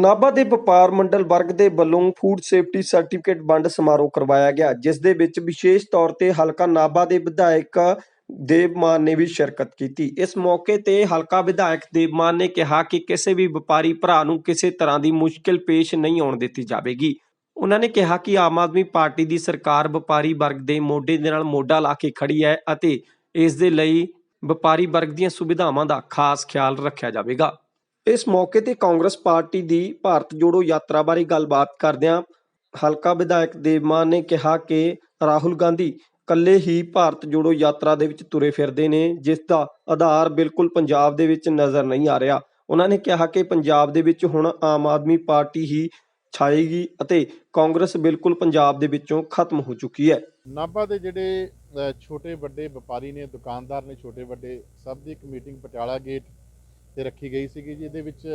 ਨਾਭਾ ਦੇ ਵਪਾਰ ਮੰਡਲ ਵਰਗ ਦੇ ਵੱਲੋਂ ਫੂਡ ਸੇਫਟੀ ਸਰਟੀਫਿਕੇਟ ਵੰਡ ਸਮਾਰੋਹ ਕਰਵਾਇਆ ਗਿਆ, ਜਿਸ ਦੇ ਵਿੱਚ ਵਿਸ਼ੇਸ਼ ਤੌਰ ਤੇ ਹਲਕਾ ਨਾਭਾ ਦੇ ਵਿਧਾਇਕ ਦੇਵ ਮਾਨ ਨੇ ਵੀ ਸ਼ਿਰਕਤ ਕੀਤੀ। ਇਸ ਮੌਕੇ ਤੇ ਹਲਕਾ ਵਿਧਾਇਕ ਦੇਵ ਮਾਨ ਨੇ ਕਿਹਾ ਕਿ ਕਿਸੇ ਵੀ ਵਪਾਰੀ ਭਰਾ ਨੂੰ ਕਿਸੇ ਤਰ੍ਹਾਂ ਦੀ ਮੁਸ਼ਕਿਲ ਪੇਸ਼ ਨਹੀਂ ਆਉਣ ਦਿੱਤੀ ਜਾਵੇਗੀ। ਉਹਨਾਂ ਨੇ ਕਿਹਾ ਕਿ ਆਮ ਆਦਮੀ ਪਾਰਟੀ ਦੀ ਸਰਕਾਰ ਵਪਾਰੀ ਵਰਗ ਦੇ ਮੋਢੇ ਦੇ ਨਾਲ ਮੋਢਾ ਲਾ ਕੇ ਖੜੀ ਹੈ ਅਤੇ ਇਸ ਦੇ ਲਈ ਵਪਾਰੀ ਵਰਗ ਦੀਆਂ ਸੁਵਿਧਾਵਾਂ ਦਾ ਖਾਸ ਖਿਆਲ ਰੱਖਿਆ ਜਾਵੇਗਾ। ਇਸ ਮੌਕੇ ਤੇ ਕਾਂਗਰਸ ਪਾਰਟੀ ਦੀ ਭਾਰਤ ਜੋੜੋ ਯਾਤਰਾ ਬਾਰੇ ਗੱਲਬਾਤ ਕਰਦਿਆਂ ਹਲਕਾ ਵਿਧਾਇਕ ਦੇਵਮਾਨ ਨੇ ਕਿਹਾ ਕਿ ਰਾਹੁਲ ਗਾਂਧੀ ਕੱਲੇ ਹੀ ਭਾਰਤ ਜੋੜੋ ਯਾਤਰਾ ਦੇ ਵਿੱਚ ਤੁਰੇ ਫਿਰਦੇ ਨੇ, ਜਿਸ ਦਾ ਆਧਾਰ ਬਿਲਕੁਲ ਪੰਜਾਬ ਦੇ ਵਿੱਚ ਨਜ਼ਰ ਨਹੀਂ ਆ ਰਿਹਾ। ਉਹਨਾਂ ਨੇ ਕਿਹਾ ਕਿ ਪੰਜਾਬ ਦੇ ਵਿੱਚ ਹੁਣ ਆਮ ਆਦਮੀ ਪਾਰਟੀ ਹੀ ਛਾਏਗੀ ਅਤੇ ਕਾਂਗਰਸ ਬਿਲਕੁਲ ਪੰਜਾਬ ਦੇ ਵਿੱਚੋਂ ਖਤਮ ਹੋ ਚੁੱਕੀ ਹੈ। ਨਾਭਾ ਦੇ ਜਿਹੜੇ ਛੋਟੇ ਵੱਡੇ ਵਪਾਰੀ ਨੇ, ਦੁਕਾਨਦਾਰ ਨੇ, ਛੋਟੇ ਵੱਡੇ, ਸਭ ਦੀ ਇੱਕ ਮੀਟਿੰਗ ਪਟਿਆਲਾ ਗੇਟ ਤੇ ਰੱਖੀ ਗਈ ਸੀਗੀ ਜੀ। ਇਹਦੇ ਵਿੱਚ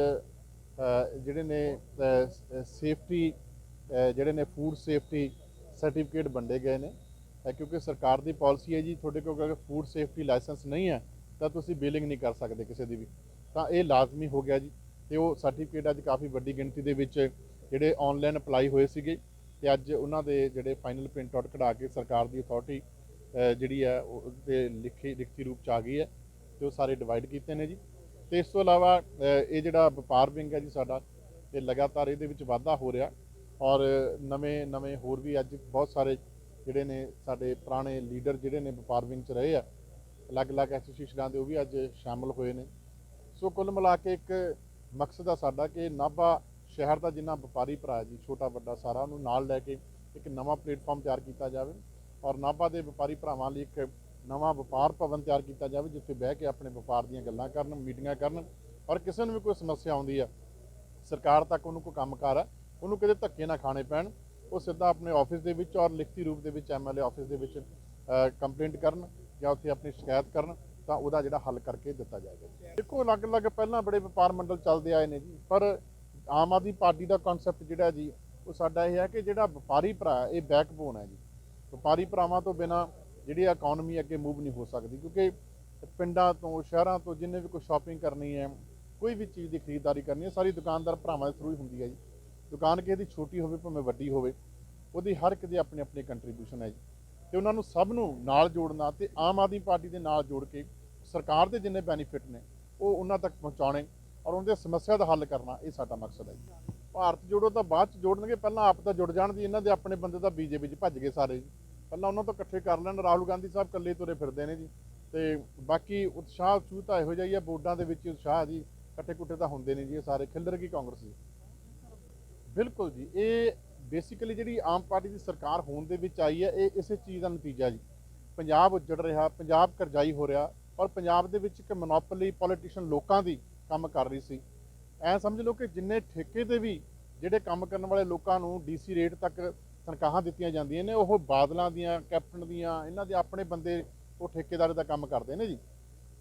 ਜਿਹੜੇ ਨੇ ਸੇਫਟੀ ਜਿਹੜੇ ਨੇ ਫੂਡ ਸੇਫਟੀ ਸਰਟੀਫਿਕੇਟ ਵੰਡੇ ਗਏ ਨੇ। ਕਿਉਂਕਿ ਸਰਕਾਰ ਦੀ ਪਾਲਿਸੀ ਹੈ ਜੀ, ਤੁਹਾਡੇ ਕੋਲ ਅਗਰ ਫੂਡ ਸੇਫਟੀ ਲਾਇਸੈਂਸ ਨਹੀਂ ਹੈ, ਤਾਂ ਤੁਸੀਂ ਬਿਲਿੰਗ ਨਹੀਂ ਕਰ ਸਕਦੇ ਕਿਸੇ ਦੀ ਵੀ। ਤਾਂ ਇਹ ਲਾਜ਼ਮੀ ਹੋ ਗਿਆ ਜੀ। ਤੇ ਉਹ ਸਰਟੀਫਿਕੇਟ ਅੱਜ ਕਾਫੀ ਵੱਡੀ ਗਿਣਤੀ ਦੇ ਵਿੱਚ ਜਿਹੜੇ ਆਨਲਾਈਨ ਅਪਲਾਈ ਹੋਏ ਸੀਗੇ, ਤੇ ਅੱਜ ਉਹਨਾਂ ਦੇ ਜਿਹੜੇ ਫਾਈਨਲ ਪ੍ਰਿੰਟ ਆਊਟ ਕਢਾ ਕੇ ਸਰਕਾਰ ਦੀ ਅਥਾਰਟੀ ਜਿਹੜੀ ਹੈ, ਉਹ ਤੇ ਲਿਖੀ, ਲਿਖਤੀ ਰੂਪ ਚ ਆ ਗਈ ਹੈ, ਤੇ ਉਹ ਸਾਰੇ ਡਿਵਾਈਡ ਕੀਤੇ ਨੇ ਜੀ। ਤੇ ਇਸ ਤੋਂ ਇਲਾਵਾ ਇਹ ਜਿਹੜਾ ਵਪਾਰ ਵਿੰਗ ਹੈ ਜੀ ਸਾਡਾ ਤੇ ਲਗਾਤਾਰ ਇਹਦੇ ਵਿੱਚ ਵਾਧਾ ਹੋ ਰਿਹਾ। ਔਰ ਨਵੇਂ ਨਵੇਂ ਹੋਰ ਵੀ ਅੱਜ ਬਹੁਤ ਸਾਰੇ ਜਿਹੜੇ ਨੇ ਸਾਡੇ ਪੁਰਾਣੇ ਲੀਡਰ ਜਿਹੜੇ ਨੇ ਵਪਾਰ ਵਿੰਗ ਚ ਰਹੇ ਆ, ਅਲੱਗ-ਅਲੱਗ ਐਸੋਸੀਏਸ਼ਨਾਂ ਦੇ ਉਹ ਵੀ ਅੱਜ ਸ਼ਾਮਲ ਹੋਏ ਨੇ। ਸੋ ਕੁੱਲ ਮਿਲਾ ਕੇ ਇੱਕ ਮਕਸਦ ਆ ਸਾਡਾ ਕਿ ਨਾਭਾ ਸ਼ਹਿਰ ਦਾ ਜਿੰਨਾ ਵਪਾਰੀ ਭਰਾ ਜੀ, ਛੋਟਾ, ਵੱਡਾ ਸਾਰਾ ਉਹਨੂੰ ਨਾਲ ਲੈ ਕੇ ਇੱਕ ਨਵਾਂ ਪਲੇਟਫਾਰਮ ਤਿਆਰ ਕੀਤਾ ਜਾਵੇ। ਔਰ ਨਾਭਾ ਦੇ ਵਪਾਰੀ ਭਰਾਵਾਂ ਲਈ ਇੱਕ ਨਵਾਂ ਵਪਾਰ ਭਵਨ ਤਿਆਰ ਕੀਤਾ ਜਾਵੇ ਜਿੱਥੇ ਬਹਿ ਕੇ ਆਪਣੇ ਵਪਾਰ ਦੀਆਂ ਗੱਲਾਂ ਕਰਨ ਮੀਟਿੰਗਾਂ ਕਰਨ ਔਰ ਕਿਸੇ ਨੂੰ ਵੀ ਕੋਈ ਸਮੱਸਿਆ ਆਉਂਦੀ ਆ ਸਰਕਾਰ ਤੱਕ ਉਹਨੂੰ ਕੋਈ ਕੰਮਕਾਰ ਆ ਉਹਨੂੰ ਕਿਤੇ ਧੱਕੇ ਨਾ ਖਾਣੇ ਪੈਣ ਉਹ ਸਿੱਧਾ ਆਪਣੇ ਆਫਿਸ ਦੇ ਵਿੱਚ ਔਰ ਲਿਖਤੀ ਰੂਪ ਦੇ ਵਿੱਚ ਐਮਐਲਏ ਆਫਿਸ ਦੇ ਵਿੱਚ ਕੰਪਲੇਂਟ ਕਰਨ ਜਾਂ ਉੱਥੇ ਆਪਣੀ ਸ਼ਿਕਾਇਤ ਕਰਨ ਤਾਂ ਉਹਦਾ ਜਿਹੜਾ ਹੱਲ ਕਰਕੇ ਦਿੱਤਾ ਜਾਏਗਾ। ਦੇਖੋ ਅਲੱਗ-ਅਲੱਗ ਪਹਿਲਾਂ ਬੜੇ ਵਪਾਰ ਮੰਡਲ ਚੱਲਦੇ ਆਏ ਨੇ ਜੀ ਪਰ ਆਮ ਆਦਮੀ ਪਾਰਟੀ ਦਾ ਕਨਸੈਪਟ ਜਿਹੜਾ ਜੀ ਉਹ ਸਾਡਾ ਇਹ ਹੈ ਕਿ ਜਿਹੜਾ ਵਪਾਰੀ ਭਰਾ ਹੈ, ਇਹ ਬੈਕਬੋਨ ਹੈ ਜੀ। ਵਪਾਰੀ ਭਰਾਵਾਂ ਤੋਂ ਬਿਨਾ ਜਿਹੜੀ ਇਕਨੋਮੀ ਅੱਗੇ ਮੂਵ ਨਹੀਂ ਹੋ ਸਕਦੀ, ਕਿਉਂਕਿ ਪਿੰਡਾਂ ਤੋਂ, ਸ਼ਹਿਰਾਂ ਤੋਂ ਜਿੰਨੇ ਵੀ ਕੋਈ ਸ਼ਾਪਿੰਗ ਕਰਨੀ ਹੈ, ਕੋਈ ਵੀ ਚੀਜ਼ ਦੀ ਖਰੀਦਦਾਰੀ ਕਰਨੀ ਹੈ, ਸਾਰੀ ਦੁਕਾਨਦਾਰ ਭਰਾਵਾਂ ਦੇ ਥਰੂ ਹੀ ਹੁੰਦੀ ਹੈ ਜੀ। ਦੁਕਾਨ ਕਿਸੇ ਦੀ ਛੋਟੀ ਹੋਵੇ, ਭਾਵੇਂ ਵੱਡੀ ਹੋਵੇ, ਉਹਦੀ ਹਰ ਇੱਕ ਦੀ ਆਪਣੀ ਆਪਣੀ ਕੰਟਰੀਬਿਊਸ਼ਨ ਹੈ ਜੀ। ਤੇ ਉਹਨਾਂ ਨੂੰ ਸਭ ਨੂੰ ਨਾਲ ਜੋੜਨਾ ਤੇ ਆਮ ਆਦਮੀ ਪਾਰਟੀ ਦੇ ਨਾਲ ਜੋੜ ਕੇ ਸਰਕਾਰ ਦੇ ਜਿੰਨੇ ਬੈਨੀਫਿਟ ਨੇ, ਉਹ ਉਹਨਾਂ ਤੱਕ ਪਹੁੰਚਾਉਣੇ ਔਰ ਉਹਨਾਂ ਦੀ ਸਮੱਸਿਆ ਦਾ ਹੱਲ ਕਰਨਾ, ਇਹ ਸਾਡਾ ਮਕਸਦ ਹੈ ਜੀ। ਭਾਰਤ ਜੋੜੋ ਤਾਂ ਬਾਅਦ ਚ ਜੋੜਨਗੇ, ਪਹਿਲਾਂ ਆਪ ਤਾਂ ਜੁੜ ਜਾਣ ਦੀ, ਇਹਨਾਂ ਦੇ ਆਪਣੇ ਬੰਦੇ ਤਾਂ ਬੀਜੇਪੀ 'ਚ ਭੱਜ ਗਏ ਸਾਰੇ ਜੀ। ਪਹਿਲਾਂ ਉਹਨਾਂ ਤੋਂ ਇਕੱਠੇ ਕਰ ਲੈਣ। ਰਾਹੁਲ ਗਾਂਧੀ ਸਾਹਿਬ ਇਕੱਲੇ ਤੁਰੇ ਫਿਰਦੇ ਨੇ ਜੀ। ਤੇ ਬਾਕੀ ਉਤਸ਼ਾਹ ਚੂਤਾ ਇਹੋ ਜਿਹਾ ਹੀ ਆ ਬੋਰਡਾਂ ਦੇ ਵਿੱਚ ਉਤਸ਼ਾਹ ਜੀ ਇਕੱਠੇ ਕੁੱਟੇ ਤਾਂ ਹੁੰਦੇ ਨੇ ਜੀ ਇਹ ਸਾਰੇ। ਖਿਲਰ ਕੀ ਕਾਂਗਰਸ ਜੀ ਬਿਲਕੁਲ ਜੀ, ਇਹ ਬੇਸਿਕਲੀ ਜਿਹੜੀ ਆਮ ਪਾਰਟੀ ਦੀ ਸਰਕਾਰ ਹੋਣ ਦੇ ਵਿੱਚ ਆਈ ਹੈ, ਇਹ ਇਸੇ ਚੀਜ਼ ਦਾ ਨਤੀਜਾ ਜੀ। ਪੰਜਾਬ ਉੱਜੜ ਰਿਹਾ, ਪੰਜਾਬ ਕਰਜ਼ਾਈ ਹੋ ਰਿਹਾ, ਔਰ ਪੰਜਾਬ ਦੇ ਵਿੱਚ ਇੱਕ ਮੋਨੋਪੋਲੀ ਪੋਲੀਟੀਸ਼ੀਅਨ ਲੋਕਾਂ ਦੀ ਕੰਮ ਕਰ ਰਹੀ ਸੀ। ਐ ਸਮਝ ਲਓ ਕਿ ਜਿੰਨੇ ਠੇਕੇ ਤੇ ਵੀ ਜਿਹੜੇ ਕੰਮ ਕਰਨ ਵਾਲੇ ਲੋਕਾਂ ਨੂੰ ਡੀਸੀ ਰੇਟ ਤੱਕ ਤਨਖਾਹਾਂ ਦਿੱਤੀਆਂ ਜਾਂਦੀਆਂ ਨੇ, ਉਹ ਬਾਦਲਾਂ ਦੀਆਂ, ਕੈਪਟਨ ਦੀਆਂ, ਇਹਨਾਂ ਦੇ ਆਪਣੇ ਬੰਦੇ ਉਹ ਠੇਕੇਦਾਰ ਦਾ ਕੰਮ ਕਰਦੇ ਨੇ ਜੀ।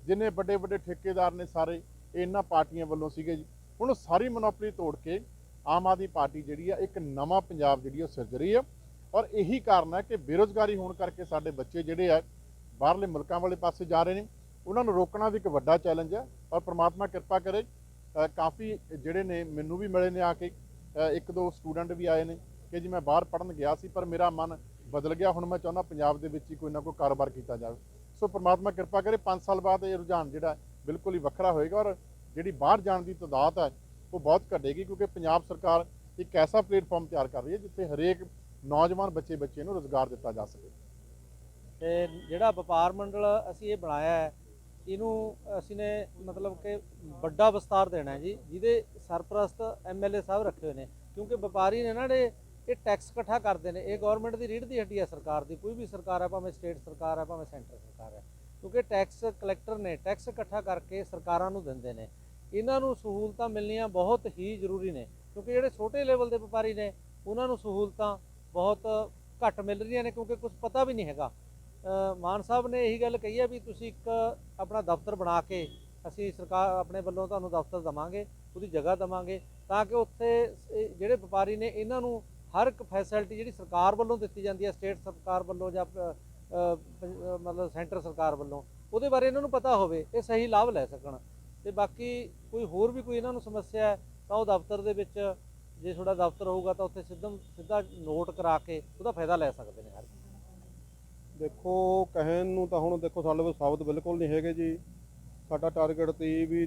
ਜਿੰਨੇ ਵੱਡੇ ਵੱਡੇ ਠੇਕੇਦਾਰ ਨੇ ਸਾਰੇ ਇਹਨਾਂ ਪਾਰਟੀਆਂ ਵੱਲੋਂ ਸੀਗੇ ਜੀ। ਹੁਣ ਉਹ ਸਾਰੀ ਮੋਨੋਪੋਲੀ ਤੋੜ ਕੇ ਆਮ ਆਦਮੀ ਪਾਰਟੀ ਜਿਹੜੀ ਆ, ਇੱਕ ਨਵਾਂ ਪੰਜਾਬ ਜਿਹੜੀ ਉਹ ਸਿਰਜ ਰਹੀ ਆ। ਔਰ ਇਹੀ ਕਾਰਨ ਹੈ ਕਿ ਬੇਰੋਜ਼ਗਾਰੀ ਹੋਣ ਕਰਕੇ ਸਾਡੇ ਬੱਚੇ ਜਿਹੜੇ ਆ, ਬਾਹਰਲੇ ਮੁਲਕਾਂ ਵਾਲੇ ਪਾਸੇ ਜਾ ਰਹੇ ਨੇ। ਉਹਨਾਂ ਨੂੰ ਰੋਕਣਾ ਵੀ ਇੱਕ ਵੱਡਾ ਚੈਲੰਜ ਹੈ ਔਰ ਪ੍ਰਮਾਤਮਾ ਕਿਰਪਾ ਕਰੇ। ਕਾਫੀ ਜਿਹੜੇ ਨੇ, ਮੈਨੂੰ ਵੀ ਮਿਲੇ ਨੇ ਆ ਕੇ। ਇੱਕ ਦੋ ਸਟੂਡੈਂਟ ਵੀ ਆਏ ਨੇ। ਕਿ ਜੀ ਮੈਂ ਬਾਹਰ ਪੜਨ ਗਿਆ ਸੀ, ਪਰ ਮੇਰਾ ਮਨ ਬਦਲ ਗਿਆ। ਹੁਣ ਮੈਂ ਚਾਹੁੰਦਾ ਪੰਜਾਬ ਦੇ ਵਿੱਚ ਹੀ ਕੋਈ ਨਾ ਕੋਈ ਕਾਰੋਬਾਰ ਕੀਤਾ ਜਾਵੇ। ਸੋ ਪ੍ਰਮਾਤਮਾ ਕਿਰਪਾ ਕਰੇ 5 ਸਾਲ ਬਾਅਦ ਇਹ ਰੁਝਾਨ ਜਿਹੜਾ ਬਿਲਕੁਲ ਹੀ ਵੱਖਰਾ ਹੋਏਗਾ ਔਰ ਜਿਹੜੀ ਬਾਹਰ ਜਾਣ ਦੀ ਤਦਾਦ ਹੈ, ਉਹ ਬਹੁਤ ਘਟੇਗੀ ਕਿਉਂਕਿ ਪੰਜਾਬ ਸਰਕਾਰ ਇੱਕ ਐਸਾ ਪਲੇਟਫਾਰਮ ਤਿਆਰ ਕਰ ਰਹੀ ਹੈ ਜਿੱਥੇ ਹਰੇਕ ਨੌਜਵਾਨ ਬੱਚੇ ਬੱਚੇ ਨੂੰ ਰੋਜ਼ਗਾਰ ਦਿੱਤਾ ਜਾ ਸਕੇ। ਤੇ ਜਿਹੜਾ ਵਪਾਰ ਮੰਡਲ ਅਸੀਂ ਇਹ ਬਣਾਇਆ ਹੈ, ਇਹਨੂੰ ਅਸੀਂ ਨੇ ਮਤਲਬ ਕਿ ਵੱਡਾ ਵਿਸਤਾਰ ਦੇਣਾ ਜੀ, ਜਿਹਦੇ ਸਰਪ੍ਰਸਤ ਐਮਐਲਏ ਸਾਹਿਬ ਰੱਖੇ ਹੋਏ ਨੇ। ਕਿਉਂਕਿ ਵਪਾਰੀ ਨੇ ਨਾ ਜਿਹੜੇ ਇਹ ਟੈਕਸ ਇਕੱਠਾ ਕਰਦੇ ਨੇ, ਇਹ ਗਵਰਨਮੈਂਟ ਦੀ ਰੀੜ ਦੀ ਹੱਡੀ ਹੈ ਸਰਕਾਰ ਦੀ, ਕੋਈ ਵੀ ਸਰਕਾਰ ਹੈ ਭਾਵੇਂ ਸਟੇਟ ਸਰਕਾਰ ਹੈ ਭਾਵੇਂ ਸੈਂਟਰ ਸਰਕਾਰ ਹੈ ਕਿਉਂਕਿ ਟੈਕਸ ਕਲੈਕਟਰ ਨੇ ਟੈਕਸ ਇਕੱਠਾ ਕਰਕੇ ਸਰਕਾਰਾਂ ਨੂੰ ਦਿੰਦੇ ਨੇ। ਇਹਨਾਂ ਨੂੰ ਸਹੂਲਤਾਂ ਮਿਲਣੀਆਂ ਬਹੁਤ ਹੀ ਜ਼ਰੂਰੀ ਨੇ, ਕਿਉਂਕਿ ਜਿਹੜੇ ਛੋਟੇ ਲੈਵਲ ਦੇ ਵਪਾਰੀ ਨੇ, ਉਹਨਾਂ ਨੂੰ ਸਹੂਲਤਾਂ ਬਹੁਤ ਘੱਟ ਮਿਲ ਰਹੀਆਂ ਨੇ, ਕਿਉਂਕਿ ਕੁਝ ਪਤਾ ਵੀ ਨਹੀਂ ਹੈਗਾ। ਮਾਨ ਸਾਹਿਬ ਨੇ ਇਹੀ ਗੱਲ ਕਹੀ ਹੈ ਵੀ ਤੁਸੀਂ ਇੱਕ ਆਪਣਾ ਦਫ਼ਤਰ ਬਣਾ ਕੇ ਅਸੀਂ ਸਰਕਾਰ, ਆਪਣੇ ਵੱਲੋਂ ਤੁਹਾਨੂੰ ਦਫ਼ਤਰ ਦਵਾਂਗੇ, ਉਹਦੀ ਜਗ੍ਹਾ ਦਵਾਂਗੇ, ਤਾਂ ਕਿ ਉੱਥੇ ਜਿਹੜੇ ਵਪਾਰੀ ਨੇ, ਇਹਨਾਂ ਨੂੰ ਹਰ ਇੱਕ ਫੈਸਿਲਿਟੀ ਜਿਹੜੀ ਸਰਕਾਰ ਵੱਲੋਂ ਦਿੱਤੀ ਜਾਂਦੀ ਹੈ ਸਟੇਟ ਸਰਕਾਰ ਵੱਲੋਂ ਜਾਂ ਮਤਲਬ ਸੈਂਟਰ ਸਰਕਾਰ ਵੱਲੋਂ, ਉਹਦੇ ਬਾਰੇ ਇਹਨਾਂ ਨੂੰ ਪਤਾ ਹੋਵੇ, ਇਹ ਸਹੀ ਲਾਭ ਲੈ ਸਕਣ। ਤੇ ਬਾਕੀ ਕੋਈ ਹੋਰ ਵੀ ਕੋਈ ਇਹਨਾਂ ਨੂੰ ਸਮੱਸਿਆ ਹੈ, ਤਾਂ ਉਹ ਦਫ਼ਤਰ ਦੇ ਵਿੱਚ, ਜੇ ਤੁਹਾਡਾ ਦਫ਼ਤਰ ਹੋਊਗਾ ਤਾਂ ਉੱਥੇ ਸਿੱਧਮ, ਸਿੱਧਾ ਨੋਟ ਕਰਾ ਕੇ ਉਹਦਾ ਫਾਇਦਾ ਲੈ ਸਕਦੇ ਨੇ ਹਰ ਦੇਖੋ, ਕਹਿਣ ਨੂੰ ਤਾਂ ਹੁਣ ਦੇਖੋ, ਸਾਡੇ ਕੋਲ ਸਾਬਤ ਬਿਲਕੁਲ ਨਹੀਂ ਹੈਗੇ ਜੀ। ਸਾਡਾ ਟਾਰਗੇਟ ਤੀ ਵੀ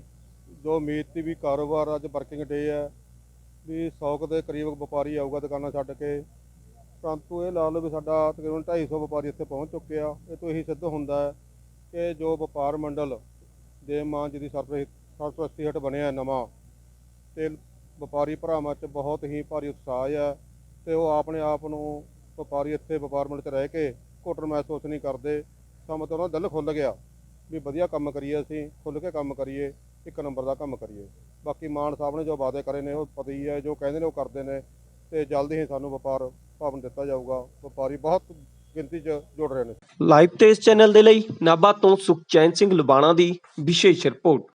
ਜੋ ਉਮੀਦ ਤੀ ਵੀ ਕਾਰੋਬਾਰ ਅੱਜ ਵਰਕਿੰਗ ਡੇ ਹੈ ਵੀ 100 ਕੁ ਦੇ ਕਰੀਬ ਵਪਾਰੀ ਆਊਗਾ ਦੁਕਾਨਾਂ ਛੱਡ ਕੇ। ਪਰੰਤੂ ਇਹ ਲਾ ਲਓ ਵੀ ਸਾਡਾ ਤਕਰੀਬਨ 250 ਵਪਾਰੀ ਇੱਥੇ ਪਹੁੰਚ ਚੁੱਕੇ ਆ। ਇਹ ਤੋਂ ਇਹੀ ਸਿੱਧ ਹੁੰਦਾ ਹੈ ਕਿ ਜੋ ਵਪਾਰ ਮੰਡਲ ਦੇ ਮਾਂ ਜਿਹਦੀ ਸਰਪ੍ਰਸਤੀ ਸਰਪ੍ਰਸਤੀ ਹੇਠ ਬਣਿਆ ਨਵਾਂ, ਤੇ ਵਪਾਰੀ ਭਰਾਵਾਂ 'ਚ ਬਹੁਤ ਹੀ ਭਾਰੀ ਉਤਸ਼ਾਹ ਹੈ ਤੇ ਉਹ ਆਪਣੇ ਆਪ ਨੂੰ ਵਪਾਰੀ ਇੱਥੇ ਵਪਾਰ ਮੰਡਲ 'ਚ ਰਹਿ ਕੇ ਘੁੱਟਣ ਮਹਿਸੂਸ ਨਹੀਂ ਕਰਦੇ। ਤਾਂ ਮਤਲਬ ਉਹਨਾਂ ਦਾ ਦਿਲ ਖੁੱਲ ਗਿਆ ਵੀ ਵਧੀਆ ਕੰਮ ਕਰੀਏ ਅਸੀਂ ਖੁੱਲ ਕੇ ਕੰਮ ਕਰੀਏ। ਇੱਕ ਨੰਬਰ ਦਾ ਕੰਮ ਕਰੀਏ। ਬਾਕੀ ਮਾਨ ਸਾਹਿਬ ਨੇ ਜੋ ਵਾਅਦੇ ਕਰੇ ਨੇ, ਉਹ ਪਤਾ ਹੀ ਹੈ ਜੋ ਕਹਿੰਦੇ ਨੇ ਉਹ ਕਰਦੇ ਨੇ ਤੇ ਜਲਦੀ ਹੀ ਸਾਨੂੰ ਵਪਾਰ ਭਵਨ ਦਿੱਤਾ ਜਾਊਗਾ। ਵਪਾਰੀ ਬਹੁਤ ਗਿਣਤੀ 'ਚ ਜੁੜ ਰਹੇ ਨੇ। ਲਾਈਵ ਤੇ ਇਸ ਚੈਨਲ ਦੇ ਲਈ ਨਾਭਾ ਤੋਂ ਸੁਖਚੈਨ ਸਿੰਘ ਲੁਬਾਣਾ ਦੀ ਵਿਸ਼ੇਸ਼ ਰਿਪੋਰਟ।